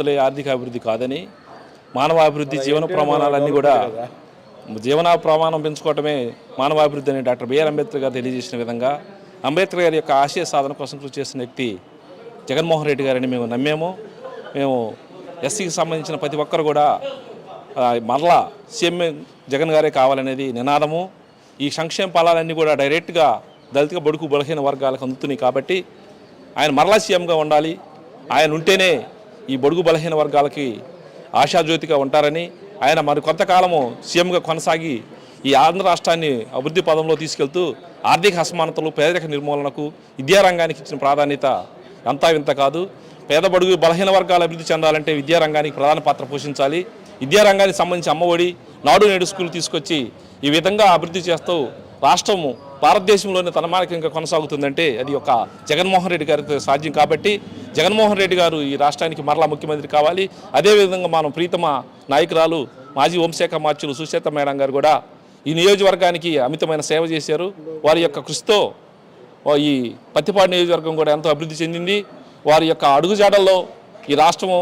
అసలే ఆర్థిక అభివృద్ధి కాదని మానవాభివృద్ధి జీవన ప్రమాణాలన్నీ కూడా జీవన ప్రమాణం పెంచుకోవటమే మానవాభివృద్ధి అని డాక్టర్ బిఆర్ అంబేద్కర్ గారు తెలియజేసిన విధంగా అంబేద్కర్ గారి యొక్క ఆశయ సాధన కోసం కృషి చేసిన వ్యక్తి జగన్మోహన్ రెడ్డి గారిని మేము నమ్మాము. మేము ఎస్సీకి సంబంధించిన ప్రతి ఒక్కరు కూడా మరలా సీఎం జగన్ గారే కావాలనేది నినాదము. ఈ సంక్షేమ ఫలాలన్నీ కూడా డైరెక్ట్గా దళిత బడుగు బలహీన వర్గాలకు అందుతున్నాయి కాబట్టి ఆయన మరలా సీఎంగా ఉండాలి. ఆయన ఉంటేనే ఈ బొడుగు బలహీన వర్గాలకి ఆశాజ్యోతిగా ఉంటారని ఆయన మరి కొంతకాలము సీఎంగా కొనసాగి ఈ ఆంధ్ర రాష్ట్రాన్ని అభివృద్ధి పదంలో తీసుకెళ్తూ ఆర్థిక అసమానతలు పేదరిక నిర్మూలనకు విద్యారంగానికి ఇచ్చిన ప్రాధాన్యత అంతా వింత కాదు. పేద బడుగు బలహీన వర్గాలు అభివృద్ధి చెందాలంటే విద్యారంగానికి ప్రధాన పాత్ర పోషించాలి. విద్యారంగానికి సంబంధించి అమ్మఒడి నాడు నేడు స్కూల్ తీసుకొచ్చి ఈ విధంగా అభివృద్ధి చేస్తూ రాష్ట్రము భారతదేశంలోనే ఇంకా కొనసాగుతుందంటే అది ఒక జగన్మోహన్ రెడ్డి గారికి సాధ్యం కాబట్టి జగన్మోహన్ రెడ్డి గారు ఈ రాష్ట్రానికి మరలా ముఖ్యమంత్రి కావాలి. అదేవిధంగా మనం ప్రీతమ నాయకురాలు మాజీ హోంశాఖ మార్చులు సుచేత మేడం గారు కూడా ఈ నియోజకవర్గానికి అమితమైన సేవ చేశారు. వారి యొక్క కృషితో ఈ పత్తిపాడు నియోజకవర్గం కూడా ఎంతో అభివృద్ధి చెందింది. వారి యొక్క అడుగుజాడల్లో ఈ రాష్ట్రము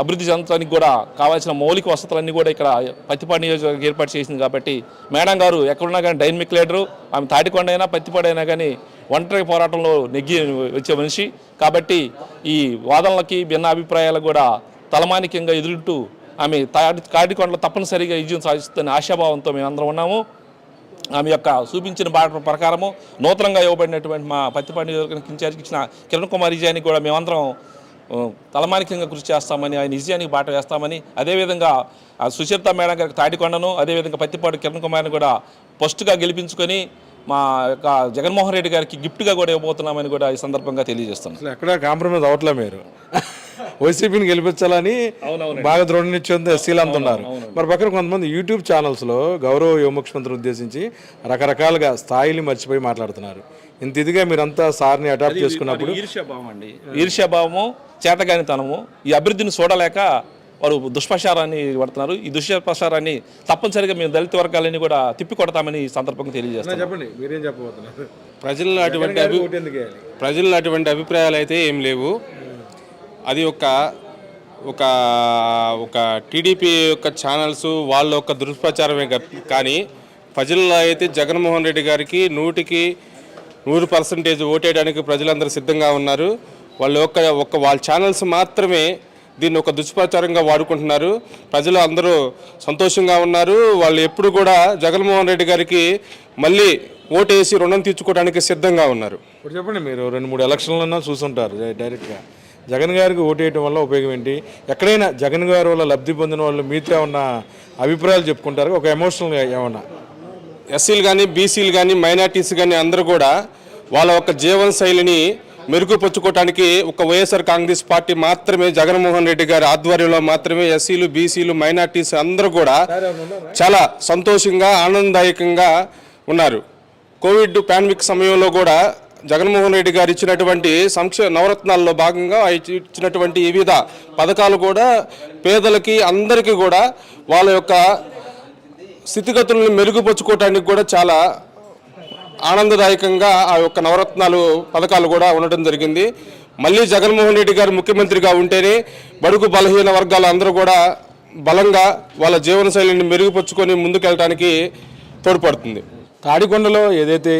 అభివృద్ధి చెందడానికి కూడా కావాల్సిన మౌలిక వసతులన్నీ కూడా ఇక్కడ పత్తిపాడు నియోజకవర్గం ఏర్పాటు చేసింది కాబట్టి మేడం గారు ఎక్కడున్నా కానీ డైనమిక్ లీడరు ఆమె తాటికొండ అయినా పత్తిపాడు అయినా కానీ ఒంటరి పోరాటంలో నెగ్గి వచ్చే మనిషి. కాబట్టి ఈ వాదనలకి భిన్న అభిప్రాయాలకు కూడా తలమానికంగా ఎదురుంటూ ఆమె తాటి తాటికొండలో తప్పనిసరిగా విజయం సాధిస్తుందని ఆశాభావంతో మేమందరం ఉన్నాము. ఆమె యొక్క చూపించిన బాట ప్రకారము నూతనంగా ఇవ్వబడినటువంటి మా పత్తిపాటి నియోజకవర్గానికి ఇన్ఛార్జ్కి ఇచ్చిన కిరణ్ కుమార్ విజయానికి కూడా మేమందరం తలమానికంగా కృషి చేస్తామని ఆయన విజయానికి బాట వేస్తామని అదేవిధంగా ఆ సుచరిత మేడం గారికి తాటికొండను అదేవిధంగా పత్తిపాటి కిరణ్ కుమార్ని కూడా ఫస్ట్గా గెలిపించుకొని మా యొక్క జగన్మోహన్ రెడ్డి గారికి గిఫ్ట్గా కూడా ఇవ్వబోతున్నామని కూడా ఈ సందర్భంగా తెలియజేస్తున్నాం. ఎక్కడ కాంప్రమైజ్ అవట్లే మీరు. వైసీపీని గెలిపించాలని బాగా దృఢ నిశ్చయంతో ఎస్సీలు అంటున్నారు. మరి పక్కన కొంతమంది యూట్యూబ్ ఛానల్స్లో గౌరవ యువ ముఖ్యమంత్రిని ఉద్దేశించి రకరకాలుగా స్థాయిని మర్చిపోయి మాట్లాడుతున్నారు. ఇంత ఇదిగా మీరంతా సార్ని అడాప్ట్ చేసుకున్నప్పుడు ఈర్ష్యాభావం అండి. ఈర్ష్యాభావము చేతగానితనము ఈ అభివృద్ధిని చూడలేక వారు దుష్ప్రచారాన్ని పడుతున్నారు. ఈ దుష్ప్రచారాన్ని తప్పనిసరిగా మేము దళిత వర్గాలని కూడా తిప్పి కొడతామని ఈ సందర్భంగా తెలియజేస్తాం చెప్పండి మీరేం చెప్పబోతున్నారు? ప్రజల్లో అటువంటి? ప్రజల్లో అటువంటి అభిప్రాయాలు అయితే ఏం లేవు. అది ఒక ఒక ఒక టీడీపీ యొక్క ఛానల్స్ వాళ్ళ యొక్క దుష్ప్రచారమే కానీ ప్రజల్లో అయితే జగన్మోహన్ రెడ్డి గారికి నూటికి నూరు పర్సెంటేజ్ ఓటేయడానికి ప్రజలందరూ సిద్ధంగా ఉన్నారు. వాళ్ళ యొక్క ఒక వాళ్ళ ఛానల్స్ మాత్రమే దీన్ని ఒక దుష్ప్రచారంగా వాడుకుంటున్నారు. ప్రజలు అందరూ సంతోషంగా ఉన్నారు. వాళ్ళు ఎప్పుడు కూడా జగన్మోహన్ రెడ్డి గారికి మళ్ళీ ఓటేసి రుణం తీర్చుకోవడానికి సిద్ధంగా ఉన్నారు. ఇప్పుడు చెప్పండి మీరు రెండు మూడు ఎలక్షన్లన్నా చూసుంటారు డైరెక్ట్గా. జగన్ గారికి ఓటేయటం వల్ల ఉపయోగం ఏంటి? ఎక్కడైనా జగన్ గారి వల్ల లబ్ధి పొందిన వాళ్ళు మీతో ఏమన్నా అభిప్రాయాలు చెప్పుకుంటారు? ఒక ఎమోషనల్గా ఏమన్నా? ఎస్సీలు కానీ బీసీలు కానీ మైనార్టీస్ కానీ అందరూ కూడా వాళ్ళ యొక్క జీవన శైలిని మెరుగుపరుచుకోవటానికి ఒక వైఎస్ఆర్ కాంగ్రెస్ పార్టీ మాత్రమే జగన్మోహన్ రెడ్డి గారి ఆధ్వర్యంలో మాత్రమే ఎస్సీలు బీసీలు మైనార్టీస్ అందరూ కూడా చాలా సంతోషంగా ఆనందదాయకంగా ఉన్నారు. కోవిడ్ పాండమిక్ సమయంలో కూడా జగన్మోహన్ రెడ్డి గారు ఇచ్చినటువంటి సంక్షేమ నవరత్నాల్లో భాగంగా ఇచ్చినటువంటి వివిధ పథకాలు కూడా పేదలకి అందరికీ కూడా వాళ్ళ యొక్క స్థితిగతులను మెరుగుపరుచుకోవటానికి కూడా చాలా ఆనందదాయకంగా ఆ యొక్క నవరత్నాలు పథకాలు కూడా ఉండటం జరిగింది. మళ్ళీ జగన్మోహన్ రెడ్డి గారు ముఖ్యమంత్రిగా ఉంటేనే బడుగు బలహీన వర్గాలు అందరూ కూడా బలంగా వాళ్ళ జీవనశైలిని మెరుగుపరుచుకొని ముందుకెళ్ళడానికి తోడ్పడుతుంది. తాడికొండలో ఏదైతే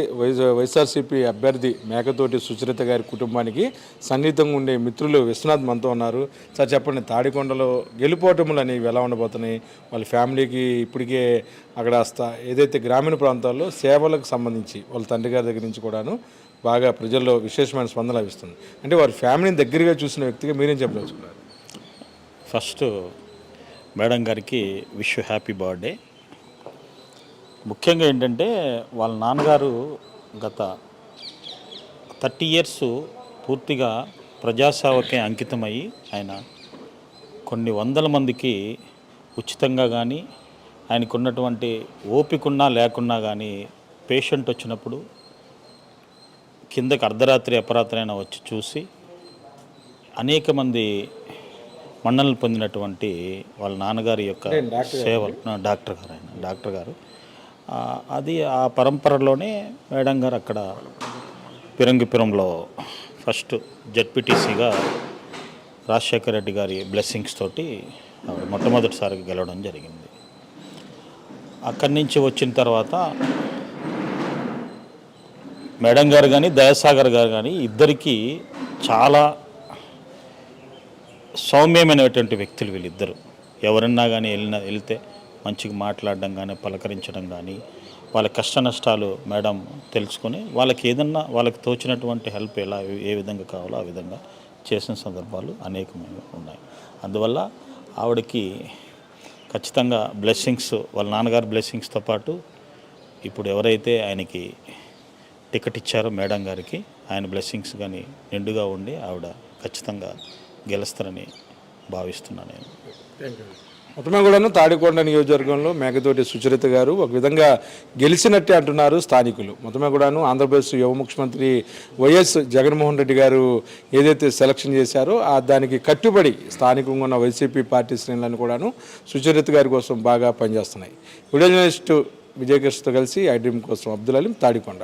వైఎస్ఆర్సీపీ అభ్యర్థి మేకతోటి సుచరిత గారి కుటుంబానికి సన్నిహితంగా ఉండే మిత్రులు విశ్వనాథ్ మనతో ఉన్నారు. సార్ చెప్పండి తాడికొండలో గెలుపోటములు అనేవి ఎలా ఉండబోతున్నాయి? వాళ్ళ ఫ్యామిలీకి ఇప్పటికే అక్కడ ఏదైతే గ్రామీణ ప్రాంతాల్లో సేవలకు సంబంధించి వాళ్ళ తండ్రి గారి దగ్గర నుంచి కూడాను బాగా ప్రజల్లో విశేషమైన స్పందన లభిస్తుంది. అంటే వారి ఫ్యామిలీని దగ్గరగా చూసిన వ్యక్తిగా మీరేం చెప్పదలుచుకున్నారు? ఫస్ట్ మేడం గారికి విష్ హ్యాపీ బర్త్డే. ముఖ్యంగా ఏంటంటే వాళ్ళ నాన్నగారు గత థర్టీ ఇయర్స్ పూర్తిగా ప్రజాసేవకే అంకితమయ్యి ఆయన కొన్ని వందల మందికి ఉచితంగా కానీ ఆయనకున్నటువంటి ఓపికన్నా లేకున్నా కానీ పేషెంట్ వచ్చినప్పుడు కిందకి అర్ధరాత్రి అపరాత్రి అయినా వచ్చి చూసి అనేక మంది మన్ననలు పొందినటువంటి వాళ్ళ నాన్నగారి యొక్క సేవలు డాక్టర్ గారు ఆయన డాక్టర్ గారు. అది ఆ పరంపరలోనే మేడం గారు అక్కడ పిరంగిపురంలో ఫస్ట్ జడ్పీటీసీగా రాజశేఖర రెడ్డి గారి బ్లెస్సింగ్స్ తోటి ఆవిడ మొట్టమొదటిసారిగా గెలవడం జరిగింది. అక్కడి నుంచి వచ్చిన తర్వాత మేడం గారు కానీ దయాసాగర్ గారు కానీ ఇద్దరికీ చాలా సౌమ్యమైనటువంటి వ్యక్తులు వీళ్ళిద్దరు. ఎవరన్నా కానీ వెళ్ళిన వెళ్తే మంచిగా మాట్లాడడం కానీ పలకరించడం కానీ వాళ్ళ కష్ట నష్టాలు మేడం తెలుసుకొని వాళ్ళకి ఏదన్నా వాళ్ళకి తోచినటువంటి హెల్ప్ ఎలా ఏ విధంగా కావాలో ఆ విధంగా చేసిన సందర్భాలు అనేకమైన ఉన్నాయి. అందువల్ల ఆవిడకి ఖచ్చితంగా బ్లెస్సింగ్స్ వాళ్ళ నాన్నగారు బ్లెస్సింగ్స్తో పాటు ఇప్పుడు ఎవరైతే ఆయనకి టికెట్ ఇచ్చారో మేడం గారికి ఆయన బ్లెస్సింగ్స్ కానీ నిండుగా ఉండి ఆవిడ ఖచ్చితంగా గెలుస్తారని భావిస్తున్నాను నేను. మొత్తమే కూడాను తాడికొండ నియోజకవర్గంలో మేకతోటి సుచరిత గారు ఒక విధంగా గెలిచినట్టే అంటున్నారు స్థానికులు. మొత్తమే కూడాను ఆంధ్రప్రదేశ్ యువ ముఖ్యమంత్రి వైఎస్ జగన్మోహన్ రెడ్డి గారు ఏదైతే సెలక్షన్ చేశారో ఆ దానికి కట్టుబడి స్థానికంగా ఉన్న వైసీపీ పార్టీ శ్రేణులను కూడాను సుచరిత గారి కోసం బాగా పనిచేస్తున్నాయి. వీడియో జర్నలిస్టు విజయకృష్ణతో కలిసి ఐ డ్రీమ్ కోసం అబ్దుల్ అలీం తాడికొండ.